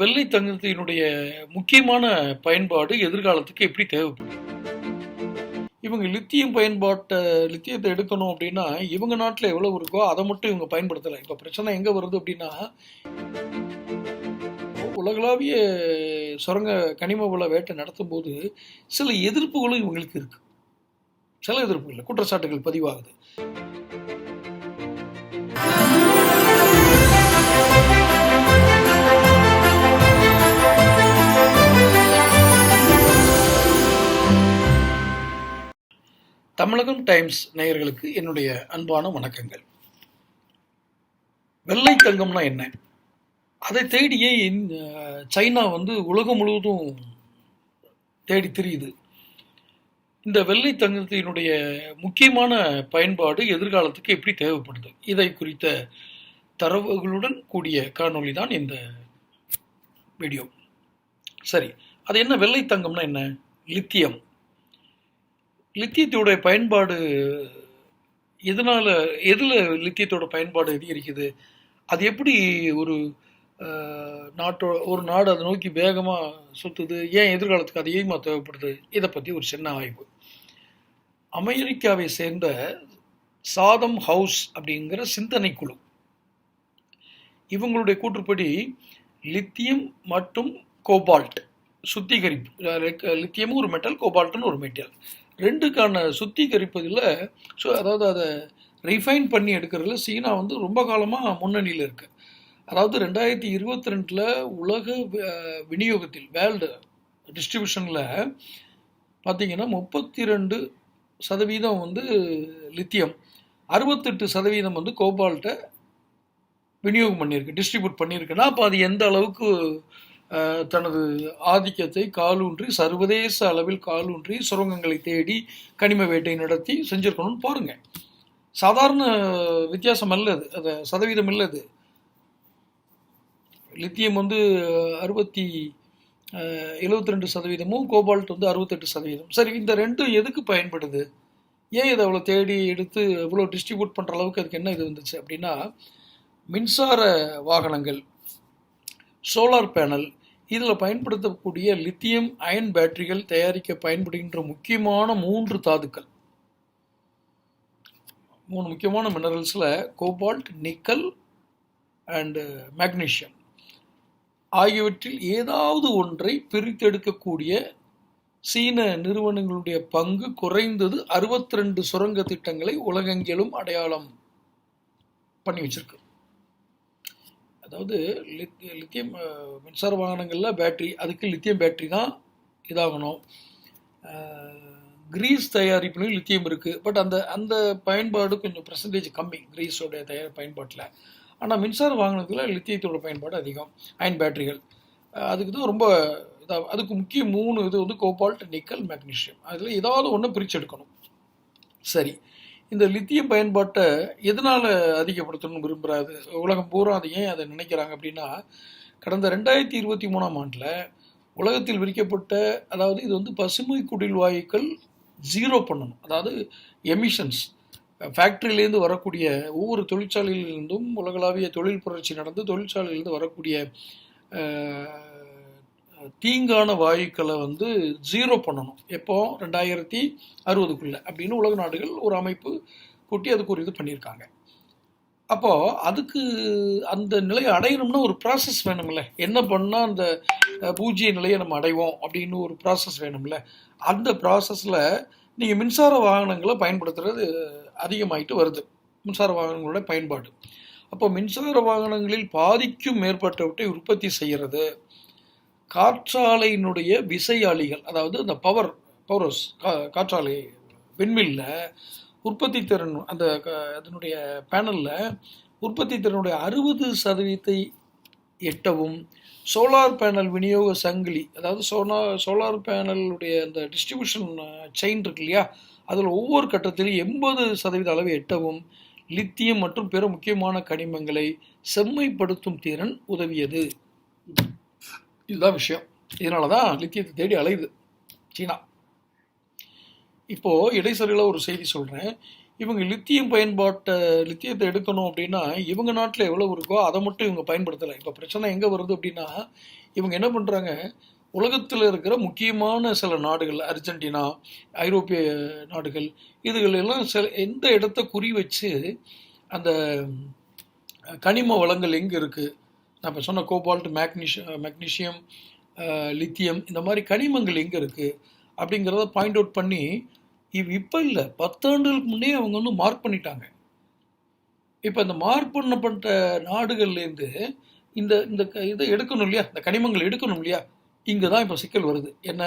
வெள்ளை தங்கத்தினுடைய முக்கியமான பயன்பாடு எதிர்காலத்துக்கு எப்படி தேவைப்படும்? இவங்க லித்தியம் பயன்பாட்டை லித்தியத்தை எடுக்கணும் அப்படின்னா இவங்க நாட்டில் எவ்வளவு இருக்கோ அதை மட்டும் இவங்க பயன்படுத்தலை. இப்போ பிரச்சனை எங்கே வருது அப்படின்னா உலகளாவிய சுரங்க கனிம வள வேட்டை நடத்தும் போது சில எதிர்ப்புகளும் இவங்களுக்கு இருக்கு. சில எதிர்ப்புகள் குற்றச்சாட்டுகள் பதிவாகுது. தமிழகம் டைம்ஸ் நேயர்களுக்கு என்னுடைய அன்பான வணக்கங்கள். வெள்ளை தங்கம்னா என்ன? அதை தேடியே சைனா வந்து உலகம் முழுவதும் தேடி திரியுது. இந்த வெள்ளை தங்கத்தினுடைய முக்கியமான பயன்பாடு எதிர்காலத்துக்கு எப்படி தேவைப்படுது? இதை குறித்த தரவுகளுடன் கூடிய காணொளி தான் இந்த வீடியோ. சரி அது என்ன? வெள்ளை தங்கம்னா என்ன? லித்தியம். லித்தியத்தோட பயன்பாடு எதனால் எதில் லித்தியத்தோட பயன்பாடு அதிகரிக்குது? அது எப்படி ஒரு நாட்டோட ஒரு நாடு அதை நோக்கி வேகமாக சுற்றுது ஏன் எதிர்காலத்துக்கு அது அதிகமாக தேவைப்படுது? இதை பற்றி ஒரு சின்ன ஆய்வு. அமெரிக்காவை சேர்ந்த சாதம் ஹவுஸ் அப்படிங்கிற சிந்தனை குழு. இவங்களுடைய கூற்றுப்படி லித்தியம் மற்றும் கோபால்ட் சுத்திகரிப்பு லித்தியமும் ஒரு மெட்டல் கோபால்ட்னு ஒரு மெட்டல். ரெண்டுக்கான சுத்திகரிப்பதில் ஸோ அதாவது அதை ரிஃபைன் பண்ணி எடுக்கிறதுல சீனா வந்து ரொம்ப காலமாக முன்னணியில் இருக்கு. அதாவது ரெண்டாயிரத்தி இருபத்தி ரெண்டில் உலக விநியோகத்தில் வேர்ல்டு டிஸ்ட்ரிபியூஷனில் பார்த்தீங்கன்னா முப்பத்தி ரெண்டு சதவீதம் வந்து லித்தியம் அறுபத்தெட்டு சதவீதம் வந்து கோபால்ட்டை விநியோகம் பண்ணியிருக்கு டிஸ்ட்ரிபியூட் பண்ணியிருக்குன்னா அப்போ அது எந்த அளவுக்கு தனது ஆதிக்கத்தை காலூன்றி சர்வதேச அளவில் காலூன்றி சுரங்கங்களை தேடி கனிம வேட்டை நடத்தி செஞ்சுருக்கணும்னு பாருங்க. சாதாரண வித்தியாசம் அல்ல அது. அது சதவீதம் இல்லை அது. லித்தியம் வந்து அறுபத்தி எழுபத்தி ரெண்டு சதவீதமும் கோபால்ட் வந்து அறுபத்தெட்டு சதவீதம். சரி இந்த ரெண்டும் எதுக்கு பயன்படுது? ஏன் இதை அவ்வளோ தேடி எடுத்து இவ்வளோ டிஸ்ட்ரிபியூட் பண்ணுற அளவுக்கு அதுக்கு என்ன இது வந்துச்சு அப்படின்னா மின்சார வாகனங்கள் சோலார் பேனல் இதில் பயன்படுத்தக்கூடிய லித்தியம் அயன் பேட்டரிகள் தயாரிக்க பயன்படுகின்ற முக்கியமான மூன்று தாதுக்கள். மூணு முக்கியமான மினரல்ஸில் கோபால்ட் நிக்கல் அண்டு மேக்னீஷியம் ஆகியவற்றில் ஏதாவது ஒன்றை பிரித்தெடுக்கக்கூடிய சீன நிறுவனங்களுடைய பங்கு குறைந்தது 62 ரெண்டு சுரங்க திட்டங்களை உலகெங்கிலும் அடையாளம் பண்ணி வச்சிருக்கு. அதாவது லித்- லித்தியம் மின்சார வாகனங்களில் பேட்டரி அதுக்கு லித்தியம் பேட்டரி தான் இதாகணும். கிரீஸ் தயாரிப்புலையும் லித்தியம் இருக்குது பட் அந்த அந்த பயன்பாடு கொஞ்சம் பர்சன்டேஜ் கம்மி கிரீஸோடைய தயார் பயன்பாட்டில். ஆனால் மின்சார வாகனத்தில் லித்தியத்தோட பயன்பாடு அதிகம் அயன் பேட்டரிகள் அதுக்கு தான் ரொம்ப இதாக அதுக்கு முக்கிய மூணு இது வந்து கோபால்ட் நிக்கல் மேக்னீசியம் அதில் ஏதாவது ஒன்று பிரித்து எடுக்கணும் சரி. இந்த லித்தியம் பயன்பாட்டை எதனால் அதிகப்படுத்தணும்னு விரும்புகிறாரு உலகம் பூரா அதை ஏன் அதை நினைக்கிறாங்க அப்படின்னா கடந்த ரெண்டாயிரத்தி இருபத்தி மூணாம் ஆண்டில் உலகத்தில் விரிக்கப்பட்ட அதாவது இது வந்து பசுமை குடில் வாயுக்கள் ஜீரோ பண்ணணும். அதாவது எமிஷன்ஸ் ஃபேக்ட்ரியிலேருந்து வரக்கூடிய ஒவ்வொரு தொழிற்சாலையிலிருந்தும் உலகளாவிய தொழில் புரட்சி நடந்து தொழிற்சாலையிலேருந்து வரக்கூடிய தீங்கான வாயுக்களை வந்து ஜீரோ பண்ணணும். எப்போ? ரெண்டாயிரத்தி அறுபதுக்குள்ள. அப்படின்னு உலக நாடுகள் ஒரு அமைப்பு கூட்டி அதுக்கு ஒரு இது பண்ணியிருக்காங்க. அப்போது அதுக்கு அந்த நிலையை அடையணும்னா ஒரு ப்ராசஸ் வேணும்ல. என்ன பண்ணால் அந்த பூஜ்ய நிலையை நம்ம அடைவோம் அப்படின்னு ஒரு ப்ராசஸ் வேணும்ல. அந்த ப்ராசஸில் நீங்கள் மின்சார வாகனங்களை பயன்படுத்துறது அதிகமாயிட்டு வருது. மின்சார வாகனங்களோட பயன்பாடு. அப்போ மின்சார வாகனங்களில் பாதிக்கும் மேற்பட்டவற்றை உற்பத்தி செய்கிறது காற்றாலையினுடைய விசையாளிகள் அதாவது அந்த பவர் பவர்ஸ் கா காற்றாலை விண்மில்ல உற்பத்தி திறன் அந்த அதனுடைய பேனலில் உற்பத்தி திறனுடைய அறுபது சதவீதத்தை எட்டவும் சோலார் பேனல் விநியோக சங்கிலி அதாவது சோனா சோலார் பேனலுடைய அந்த டிஸ்ட்ரிபியூஷன் செயின் இருக்கு இல்லையா அதில் ஒவ்வொரு கட்டத்திலும் எண்பது சதவீத அளவை எட்டவும் லித்தியம் மற்றும் பிற முக்கியமான கனிமங்களை செம்மைப்படுத்தும் திறன் உதவியது. இதுதான் விஷயம். இதனால தான் லித்தியத்தை தேடி அலையுது சீனா. இப்போ இடைசரியில் ஒரு செய்தி சொல்கிறேன் இவங்க லித்தியம் பயன்பாட்டை லித்தியத்தை எடுக்கணும் அப்படின்னா இவங்க நாட்டில் எவ்வளோ இருக்கோ அதை மட்டும் இவங்க பயன்படுத்தலை. இப்போ பிரச்சனை எங்கே வருது அப்படின்னா இவங்க என்ன பண்ணுறாங்க உலகத்தில் இருக்கிற முக்கியமான சில நாடுகள் அர்ஜென்டினா ஐரோப்பிய நாடுகள் இதுகள் எல்லாம் சில எந்த இடத்த குறி வச்சு அந்த கனிம வளங்கள் எங்கே இருக்குது நான் இப்போ சொன்ன கோபால்ட் மேக்னீஷியம் மெக்னீஷியம் லித்தியம் இந்த மாதிரி கனிமங்கள் எங்கே இருக்குது அப்படிங்கிறத பாயிண்ட் அவுட் பண்ணி இவ் இப்போ இல்லை பத்தாண்டுகளுக்கு முன்னே அவங்க வந்து மார்க் பண்ணிட்டாங்க. இப்போ இந்த மார்க் பண்ணப்பட்ட நாடுகள்லேருந்து இந்த இந்த க- இதை எடுக்கணும் இல்லையா? இந்த கனிமங்கள் எடுக்கணும் இல்லையா? இங்கே தான் இப்போ சிக்கல் வருது. என்ன?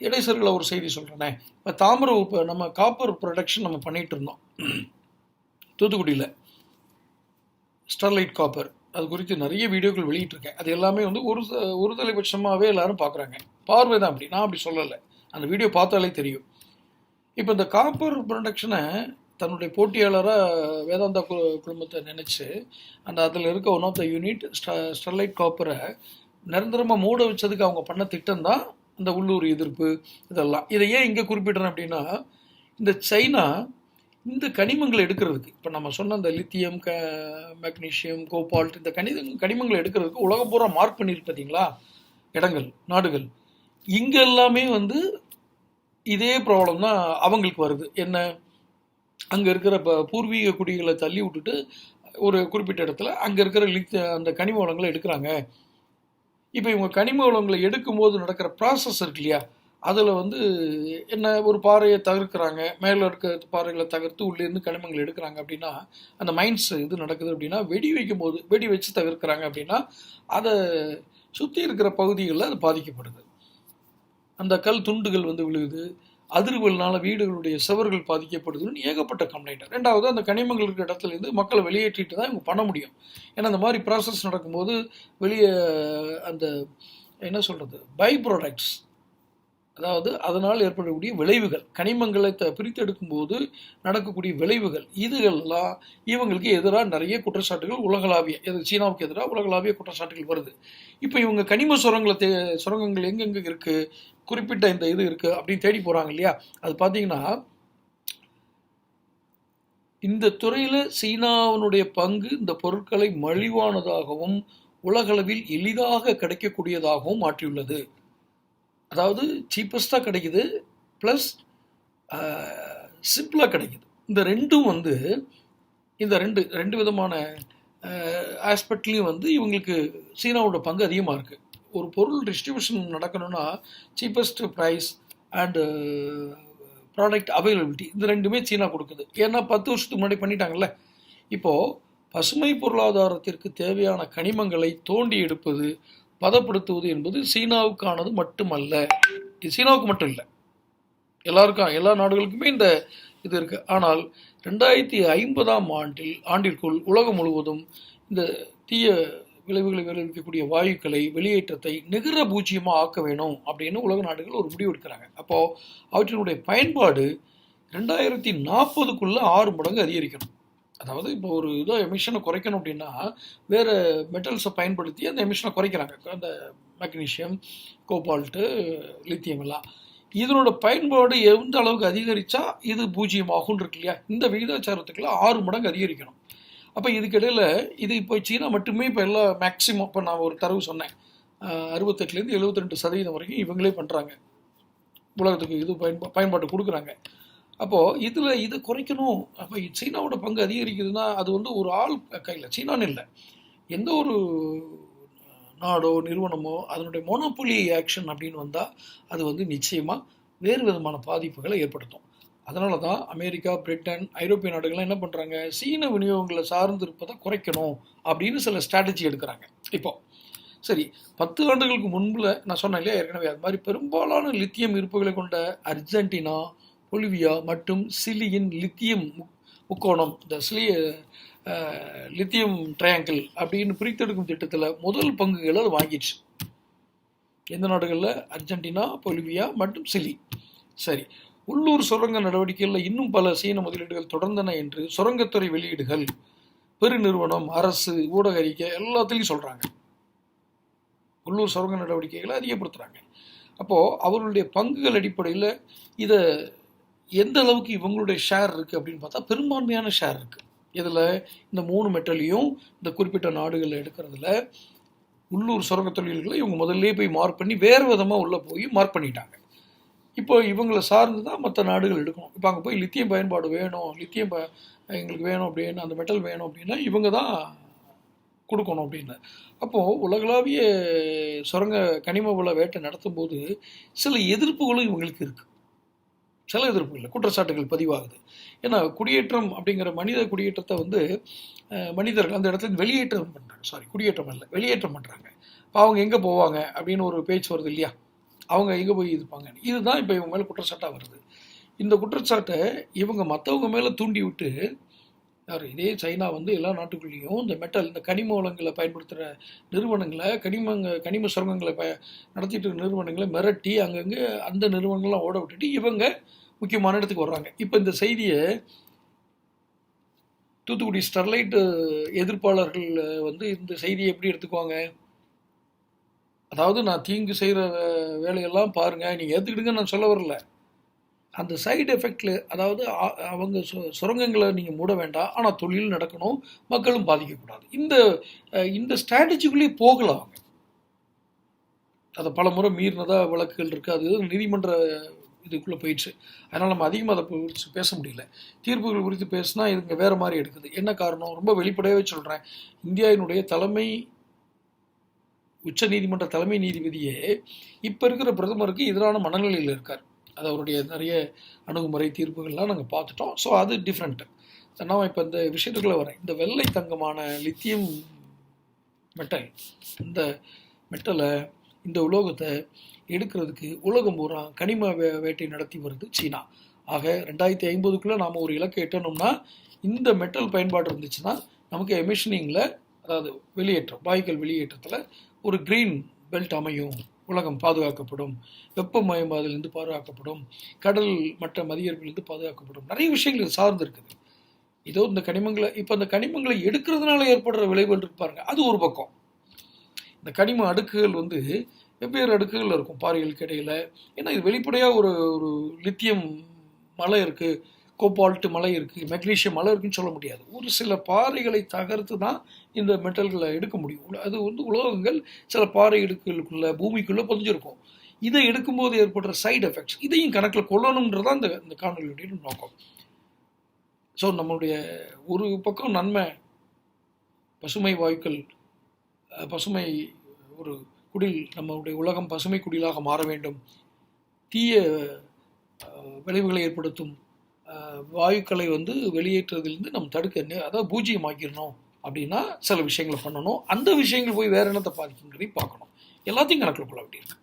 இடைசர்களை ஒரு செய்தி சொல்கிறேனே இப்போ தாமிர இப்போ நம்ம காப்பர் ப்ரொடக்ஷன் நம்ம பண்ணிகிட்டு இருந்தோம். தூத்துக்குடியில். ஸ்டெர்லைட் காப்பர் அது குறித்து நிறைய வீடியோக்கள் வெளியிட்டிருக்கேன். அது எல்லாமே வந்து ஒரு ஒரு தலைபட்சமாகவே எல்லாரும் பார்க்குறாங்க பார்வை தான் அப்படி. நான் அப்படி சொல்லலை. அந்த வீடியோ பார்த்தாலே தெரியும். இப்போ இந்த காப்பர் ப்ரொடக்ஷனை தன்னுடைய போட்டியாளராக வேதாந்தா கு குழுமத்தை நினச்சி அந்த அதில் இருக்க ஒன் ஆஃப் த யூனிட் ஸ்ட ஸ்டெர்லைட் காப்பரை நிரந்தரமாக மூட வச்சதுக்கு அவங்க பண்ண திட்டம் தான் இந்த உள்ளூர் எதிர்ப்பு இதெல்லாம். இதை ஏன் இங்கே குறிப்பிடுறேன் அப்படின்னா இந்த சைனா இந்த கனிமங்களை எடுக்கிறதுக்கு இப்போ நம்ம சொன்ன இந்த லித்தியம் க மெக்னீஷியம் கோபால்ட் இந்த கனித கனிமங்களை எடுக்கிறதுக்கு உலகம் பூரா மார்க் பண்ணியிருக்கு பார்த்தீங்களா இடங்கள் நாடுகள். இங்கே எல்லாமே வந்து இதே ப்ராப்ளம் தான் அவங்களுக்கு வருது. என்ன? அங்கே இருக்கிற இப்போ பூர்வீக குடிகளை தள்ளி விட்டுட்டு ஒரு குறிப்பிட்ட இடத்துல அங்கே இருக்கிற லித் அந்த கனிம வளங்களை எடுக்கிறாங்க. இப்போ இவங்க கனிம வளங்களை எடுக்கும்போது நடக்கிற ப்ராசஸ் இருக்கு இல்லையா? அதில் வந்து என்ன ஒரு பாறையை தகர்க்கிறாங்க மேலே இருக்க பாறைகளை தகர்த்து உள்ளேருந்து கனிமங்கள் எடுக்கிறாங்க அப்படின்னா அந்த மைன்ஸ் இது நடக்குது அப்படின்னா வெடி வைக்கும் போது வெடி வச்சு தகர்க்கிறாங்க அப்படின்னா அதை சுற்றி இருக்கிற பகுதிகளில் அது பாதிக்கப்படுது. அந்த கல் துண்டுகள் வந்து விழுகுது அதிர்வுகள்னால வீடுகளுடைய சுவர்கள் பாதிக்கப்படுதுன்னு ஏகப்பட்ட கம்ப்ளைண்ட் ரெண்டாவது அந்த கனிமங்கள் இருக்கிற இடத்துலேருந்து மக்களை வெளியேற்றிட்டு தான் இவங்க பண்ண முடியும். ஏன்னா அந்த மாதிரி ப்ராசஸ் நடக்கும்போது வெளியே அந்த என்ன சொல்கிறது பை ப்ராடக்ட்ஸ் அதாவது அதனால் ஏற்படக்கூடிய விளைவுகள் கனிமங்களை த பிரித்தெடுக்கும்போது நடக்கக்கூடிய விளைவுகள் இதுகள்லாம் இவங்களுக்கு எதிராக நிறைய குற்றச்சாட்டுகள் உலகளாவிய இது சீனாவுக்கு எதிராக உலகளாவிய குற்றச்சாட்டுகள் வருது. இப்போ இவங்க கனிம சுரங்களை தே சுரங்கங்கள் எங்கெங்கே இருக்குது குறிப்பிட்ட இந்த இது இருக்குது அப்படின்னு தேடி போகிறாங்க இல்லையா? அது பார்த்தீங்கன்னா இந்த துறையில் சீனாவினுடைய பங்கு இந்த பொருட்களை மலிவானதாகவும் உலகளவில் எளிதாக கிடைக்கக்கூடியதாகவும் மாற்றியுள்ளது. அதாவது சீப்பஸ்ட்டாக கிடைக்குது ப்ளஸ் சிம்பிளாக கிடைக்குது. இந்த ரெண்டும் வந்து இந்த ரெண்டு ரெண்டு விதமான ஆஸ்பெக்ட்லேயும் வந்து இவங்களுக்கு சீனாவோட பங்கு அதிகமாக இருக்குது ஒரு பொருள் டிஸ்ட்ரிபியூஷன் நடக்கணும்னா cheapest price and product availability இந்த ரெண்டுமே சீனா கொடுக்குது. ஏன்னா பத்து வருஷத்துக்கு முன்னாடி பண்ணிட்டாங்கல்ல. இப்போது பசுமை பொருளாதாரத்திற்கு தேவையான கனிமங்களை தோண்டி எடுப்பது பதப்படுத்துவது என்பது சீனாவுக்கானது மட்டுமல்ல. இது சீனாவுக்கு மட்டும் இல்லை. எல்லாருக்கும் எல்லா நாடுகளுக்குமே இந்த இது இருக்கு. ஆனால் ரெண்டாயிரத்தி ஐம்பதாம் ஆண்டில் ஆண்டிற்குள் உலகம் முழுவதும் இந்த தீய விளைவுகளை விளைவிக்கக்கூடிய வாயுக்களை வெளியேற்றத்தை நிகர பூஜ்ஜியமாக ஆக்க வேணும் அப்படின்னு உலக நாடுகள் ஒரு முடிவு எடுக்கிறாங்க. அப்போது அவற்றினுடைய பயன்பாடு ரெண்டாயிரத்தி நாற்பதுக்குள்ளே ஆறு மடங்கு அதிகரிக்கணும். அதாவது இப்போ ஒரு இதோ எமிஷனை குறைக்கணும் அப்படின்னா வேறு மெட்டல்ஸை பயன்படுத்தி அந்த எமிஷனை குறைக்கிறாங்க. அந்த மெக்னீஷியம் கோபால்ட்டு லித்தியம் எல்லாம். இதனோட பயன்பாடு எந்த அளவுக்கு அதிகரித்தா இது பூஜ்ஜியம் ஆகும்னு இருக்கு இல்லையா? இந்த விகிதாச்சாரத்துக்குள்ள ஆறு மடங்கு அதிகரிக்கணும். அப்போ இதுக்கிடையில் இது இப்போ சீனா மட்டுமே இப்போ எல்லாம் மேக்ஸிமம் இப்போ நான் ஒரு தரவு சொன்னேன். அறுபத்தெட்டுலேருந்து எழுபத்தி ரெண்டு சதவீதம் வரைக்கும் இவங்களே பண்ணுறாங்க உலகத்துக்கு இது பயன்பா பயன்பாட்டு கொடுக்குறாங்க. அப்போது இதில் இதை குறைக்கணும். அப்போ சீனாவோட பங்கு அதிகரிக்குதுன்னா அது வந்து ஒரு ஆள் கையில். சீனான்னு இல்லை. எந்த ஒரு நாடோ நிறுவனமோ அதனுடைய மோனோபொலி ஆக்ஷன் அப்படின்னு வந்தால் அது வந்து நிச்சயமாக வேறு விதமான பாதிப்புகளை ஏற்படுத்தும். அதனால தான் அமெரிக்கா பிரிட்டன் ஐரோப்பிய நாடுகள்லாம் என்ன பண்ணுறாங்க சீன விநியோகங்களை சார்ந்து இருப்பதை குறைக்கணும் அப்படின்னு சில ஸ்ட்ராட்டஜி எடுக்கிறாங்க. இப்போ சரி பத்து ஆண்டுகளுக்கு முன்பில் நான் சொன்னேன் இல்லையா? ஏற்கனவே அது மாதிரி பெரும்பாலான லித்தியம் இருப்புகளை கொண்ட அர்ஜென்டினா பொலிவியா மற்றும் சிலியின் லித்தியம் முக்கோணம். இந்த சிலி லித்தியம் ட்ரையாங்கிள் அப்படின்னு பிரித்தெடுக்கும் திட்டத்தில் முதல் பங்குகளை அது வாங்கிடுச்சு. எந்த நாடுகளில்? அர்ஜென்டினா பொலிவியா மற்றும் சிலி. சரி. உள்ளூர் சுரங்க நடவடிக்கைகளில் இன்னும் பல சீன முதலீடுகள் தொடர்ந்தன என்று சுரங்கத்துறை வெளியீடுகள் பெருநிறுவனம் அரசு ஊடக அறிக்கை எல்லாத்துலேயும் சொல்கிறாங்க உள்ளூர் சுரங்க நடவடிக்கைகளை அதிகப்படுத்துகிறாங்க அப்போது அவர்களுடைய பங்குகள் அடிப்படையில் இதை எந்த அளவுக்கு இவங்களுடைய ஷேர் இருக்குது அப்படின்னு பார்த்தா பெரும்பான்மையான ஷேர் இருக்குது இதில் இந்த மூணு மெட்டலையும் இந்த குறிப்பிட்ட நாடுகளில் எடுக்கிறதுல உள்ளூர் சுரங்க தொழில்களை இவங்க முதல்ல போய் மார்க் பண்ணி வேறு விதமாக உள்ளே போய் மார்க் பண்ணிட்டாங்க. இப்போ இவங்களை சார்ந்து தான் மற்ற நாடுகள் எடுக்கணும். இப்போ அங்கே போய் லித்தியம் பயன்பாடு வேணும் லித்தியம் ப எங்களுக்கு வேணும் அப்படின்னு அந்த மெட்டல் வேணும் அப்படின்னா இவங்க தான் கொடுக்கணும் அப்படின்னு. அப்போது உலகளாவிய சுரங்க கனிம வள வேட்டை நடத்தும் போது சில எதிர்ப்புகளும் இவங்களுக்கு இருக்குது சில இல்லை குற்றச்சாட்டுகள் பதிவாகுது. ஏன்னா குடியேற்றம் அப்படிங்கிற மனித குடியேற்றத்தை வந்து மனிதர்கள் அந்த இடத்துல வெளியேற்றம் பண்ணுறாங்க சாரி குடியேற்றம் இல்லை வெளியேற்றம் பண்ணுறாங்க இப்போ அவங்க எங்கே போவாங்க அப்படின்னு ஒரு பேச்சு வருது இல்லையா? அவங்க எங்கே போய் இருப்பாங்க இதுதான் இப்போ இவங்க மேலே குற்றச்சாட்டாக வருது. இந்த குற்றச்சாட்டை இவங்க மற்றவங்க மேலே தூண்டி விட்டு யார் இதே சைனா வந்து எல்லா நாட்டுக்குள்ளேயும் இந்த மெட்டல் இந்த கனிம வளங்களை பயன்படுத்துகிற நிறுவனங்களை கனிமங்க கனிம சுரங்கங்களை ப நடத்திட்டு இருக்க நிறுவனங்களை மிரட்டி அங்கங்கே அந்த நிறுவனங்கள்லாம் ஓட விட்டுட்டு இவங்க முக்கியமான இடத்துக்கு வர்றாங்க. இப்போ இந்த செய்தியை தூத்துக்குடி ஸ்டெர்லைட்டு எதிர்ப்பாளர்கள் வந்து இந்த செய்தியை எப்படி எடுத்துக்குவாங்க? அதாவது நான் தீங்கு செய்கிற வேலையெல்லாம் பாருங்கள் நீங்கள் ஏற்றுக்கிடுங்க நான் சொல்ல வரல. அந்த சைடு எஃபெக்டில் அதாவது அவங்க சு சுரங்கங்களை நீங்கள் மூட வேண்டாம். ஆனால் தொழில் நடக்கணும். மக்களும் பாதிக்கக்கூடாது. இந்த இந்த ஸ்ட்ராட்டஜிக்குள்ளேயே போகலாம். அவங்க அதை பல முறை மீறினதாக வழக்குகள் இருக்குது அது நீதிமன்ற இதுக்குள்ளே போயிடுச்சு. அதனால் நம்ம அதிகமாக அதை குறித்து பேச முடியல. தீர்ப்புகள் குறித்து பேசினா இதுங்க வேறு மாதிரி எடுக்குது. என்ன காரணம்? ரொம்ப வெளிப்படையாகவே சொல்கிறேன் இந்தியாவினுடைய தலைமை உச்ச நீதிமன்ற தலைமை நீதிபதியே இப்போ இருக்கிற பிரதமருக்கு எதிரான மனநிலையில் இருக்கார். அது அவருடைய நிறைய அணுகுமுறை தீர்ப்புகள்லாம் நாங்கள் பார்த்துட்டோம். ஸோ அது டிஃப்ரெண்ட்டு நான் இப்போ இந்த விஷயத்துக்குள்ளே வரேன். இந்த வெள்ளை தங்கமான லித்தியம் மெட்டல் இந்த மெட்டலை இந்த உலோகத்தை எடுக்கிறதுக்கு உலகம் பூரா கனிம வே வேட்டை நடத்தி வருது சீனா. ஆக ரெண்டாயிரத்தி ஐம்பதுக்குள்ளே நாம் ஒரு இலக்கை எட்டணும்னா இந்த மெட்டல் பயன்பாடு இருந்துச்சுன்னா நமக்கு எமிஷனிங்கில் அதாவது வெளியேற்றம் வாயுக்கள் வெளியேற்றத்தில் ஒரு க்ரீன் பெல்ட் அமையும். உலகம் பாதுகாக்கப்படும். வெப்பமயமாதலிருந்து பாதுகாக்கப்படும். கடல் மற்ற மதியர்களிலிருந்து பாதுகாக்கப்படும். நிறைய விஷயங்கள் இது சார்ந்து இருக்குது. இதோ இந்த கனிமங்களை இப்போ இந்த கனிமங்களை எடுக்கிறதுனால ஏற்படுற விளைவுகள் இருக்கு பாருங்க. அது ஒரு பக்கம். இந்த கனிம அடுக்குகள் வந்து வெவ்வேறு அடுக்குகள் இருக்கும். பாறைகளுக்கு இடையில். ஏன்னா இது வெளிப்படையாக ஒரு ஒரு லித்தியம் மலை இருக்குது கோபால்ட்டு மலை இருக்குது மெக்னீஷியம் மலை இருக்குன்னு சொல்ல முடியாது. ஒரு சில பாறைகளை தகர்த்து தான் இந்த மெட்டல்களை எடுக்க முடியும். அது வந்து உலோகங்கள் சில பாறை இடுக்குகளுக்குள்ள பூமிக்குள்ளே புதைஞ்சிருக்கும். இதை எடுக்கும்போது ஏற்படுற சைடு எஃபெக்ட்ஸ் இதையும் கணக்கில் கொள்ளணுன்றதான் இந்த இந்த காணொலியுடைய நோக்கம். ஸோ நம்மளுடைய ஒரு பக்கம் நன்மை பசுமை வாயுக்கள் பசுமை ஒரு குடில் நம்மளுடைய உலகம் பசுமை குடிலாக மாற வேண்டும். தீய விளைவுகளை ஏற்படுத்தும். வாயுக்களை வந்து வெளியேற்றுறதுலேருந்து நம்ம தடுக்க அதாவது அதாவது பூஜ்ஜியமாக்கிடணும் அப்படின்னா சில விஷயங்களை பண்ணணும். அந்த விஷயங்கள் போய் வேறு என்னத்தை பாதிக்குங்கிறதையும் பார்க்கணும். எல்லாத்தையும் கணக்கில் கொள்ள வேண்டியிருக்கு.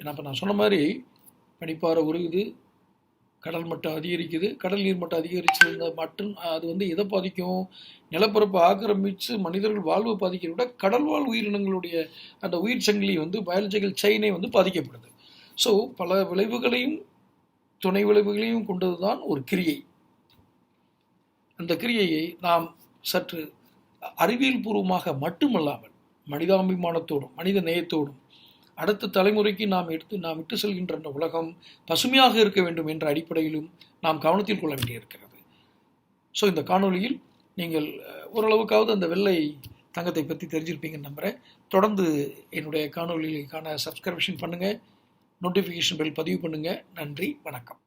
ஏன்னா இப்போ நான் சொன்ன மாதிரி பனிப்பாறை உருகுது கடல் மட்டம் அதிகரிக்குது கடல் நீர் மட்டம் அதிகரிச்சிருந்த மட்டும் அது வந்து எதை பாதிக்கும்? நிலப்பரப்பு ஆக்கிரமித்து மனிதர்கள் வாழ்வை பாதிக்கிறத விட கடல்வாழ் உயிரினங்களுடைய அந்த உயிர் சங்கிலி வந்து பயாலஜிக்கல் செயினை வந்து பாதிக்கப்படுது. ஸோ பல விளைவுகளையும் துணை விளைவுகளையும் கொண்டது தான் ஒரு கிரியை. அந்த கிரியையை நாம் சற்று அறிவியல் பூர்வமாக மட்டுமல்லாமல் மனிதாபிமானத்தோடும் மனித நேயத்தோடும் அடுத்த தலைமுறைக்கு நாம் எடுத்து நாம் விட்டு செல்கின்ற அந்த உலகம் பசுமையாக இருக்க வேண்டும் என்ற அடிப்படையிலும் நாம் கவனத்தில் கொள்ள வேண்டியிருக்கிறது. ஸோ இந்த காணொளியில் நீங்கள் ஓரளவுக்காவது அந்த வெள்ளை தங்கத்தை பற்றி தெரிஞ்சிருப்பீங்கன்னு நம்புகிறேன் தொடர்ந்து என்னுடைய காணொலிகளுக்கான சப்ஸ்கிரிப்ஷன் பண்ணுங்கள் நோட்டிஃபிகேஷன் பில் பதிவு பண்ணுங்கள் நன்றி வணக்கம்.